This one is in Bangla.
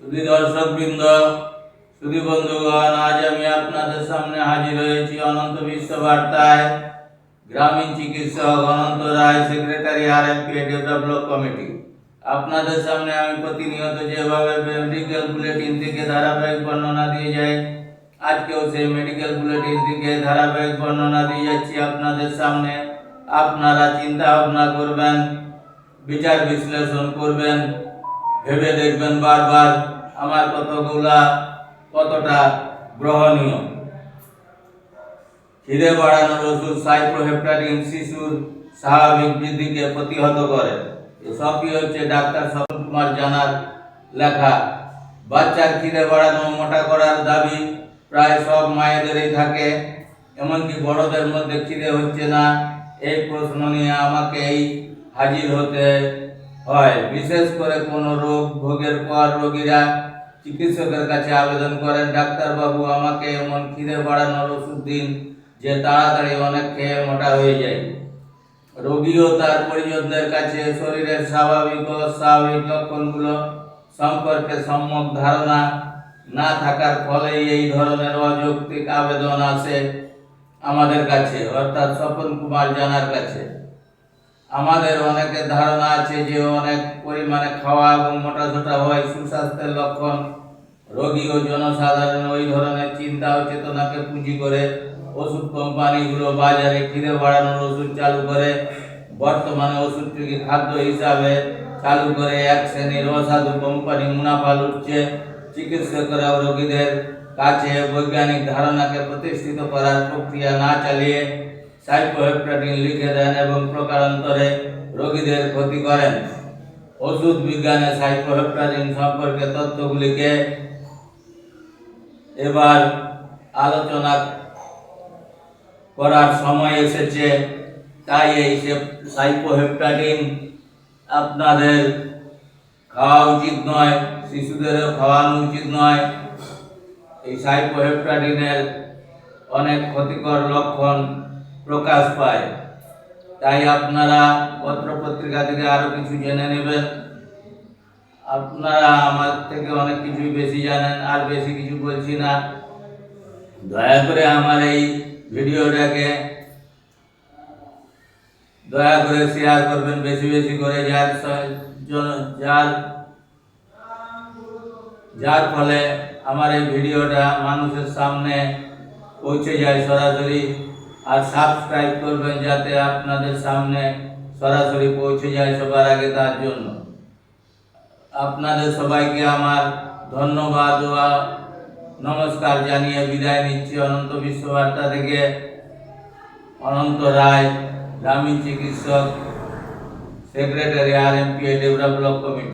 শুধু দর্শক বৃন্দ শুধু বন্ধুগণ আজ আমি আপনাদের সামনে হাজির হয়েছি অনন্ত বিশ্ব বার্তায় গ্রামীণ চিকিৎসক Ananta Roy, secretary R M P develop committee. আপনাদের সামনে আমি প্রতিনিয়ত যেভাবে মেডিকেল বুলেটিন থেকে ধারাবাহিক বর্ণনা দিয়ে যাই, আজকেও সেই মেডিকেল বুলেটিন থেকে ধারাবাহিক বর্ণনা দিয়ে যাচ্ছি আপনাদের সামনে। আপনারা চিন্তা ভাবনা করবেন, বিচার বিশ্লেষণ করবেন ভেবে দেখবেন বারবার আমার কতগুলা, কতটা গ্রহণীয়। খিদে বাড়ানোর ওষুধ সাইপ্রোহেপটাডিন শিশুর স্বাভাবিক বৃদ্ধিকে প্রতিহত করে। এসবই হচ্ছে ডাক্তার স্বপন কুমার জানার লেখা। বাচ্চার খিদে বাড়ানো মোটা করার দাবি প্রায় সব মায়েদেরই থাকে। এমনকি বড়দের মধ্যে খিদে হচ্ছে না। এই প্রশ্ন নিয়ে আমাকে এই হাজির হতে হয়। বিশেষ করে কোনো রোগ, ভোগের পর রোগীরা চিকিৎসকের কাছে আবেদন করেন, ডাক্তারবাবু, আমাকে এমন খিদে বাড়ানোর ওষুধ দিন যে তাড়াতাড়ি অনেক খেয়ে মোটা হয়ে যায়। রোগী ও তার পরিজনদের কাছে শরীরের স্বাভাবিক ও স্বাভাবিক লক্ষণগুলো সম্পর্কে সম্যক ধারণা না থাকার ফলেই এই ধরনের অযৌক্তিক আবেদন আসে আমাদের কাছে, অর্থাৎ স্বপন কুমার জানার কাছে। আমাদের অনেকের ধারণা আছে যে অনেক পরিমাণে খাওয়া এবং মোটাসোটা হয়, সুস্বাস্থ্যের লক্ষণ। রোগী ও জনসাধারণ ওই ধরনের চিন্তা ও চেতনাকে পুঁজি করে ওষুধ কোম্পানিগুলো বাজারে খিদে বাড়ানোর ওষুধ চালু করে। বর্তমানে ওষুধটিকে খাদ্য হিসাবে চালু করে এক শ্রেণির অসাধু কোম্পানি মুনাফা লুটছে। চিকিৎসকরাও রোগীদের কাছে বৈজ্ঞানিক ধারণাকে প্রতিষ্ঠিত করার প্রক্রিয়া না চালিয়ে সাইকোহেপ্টাডিন লিখে দেন এবং প্রকারান্তরে রোগীদের ক্ষতি করেন। ওষুধ বিজ্ঞানে সাইকোহেপ্টাডিন সম্পর্কে তথ্যগুলিকে এবার আলোচনা করার সময় এসেছে, তাই এই সাইকোহেপ্টাডিন আপনাদের খাওয়া উচিত নয়, শিশুদেরও খাওয়ানো উচিত নয়। এই সাইকোহেপ্টাডিনের অনেক ক্ষতিকর লক্ষণ প্রকাশ পায়। তাই আপনারা পত্র পত্রিকা থেকে আরও কিছু জেনে নেবেন। আপনারা আমার থেকে অনেক কিছুই বেশি জানেন, আর বেশি কিছু বলছি না। দয়া করে আমার এই ভিডিওটাকে দয়া করে শেয়ার করবেন বেশি বেশি করে, যার যার যার ফলে আমার এই ভিডিওটা মানুষের সামনে পৌঁছে যায় সরাসরি। আর সাবস্ক্রাইব করবেন যাতে আপনাদের সামনে সরাসরি পৌঁছে যায় সবার আগে তার জন্য। আপনাদের সবাইকে আমার ধন্যবাদ ও নমস্কার জানিয়ে বিদায় নিচ্ছি অনন্ত বিশ্ববার্তা থেকে। অনন্ত রায়, গ্রামীণ চিকিৎসক, secretary, R M P develop committee.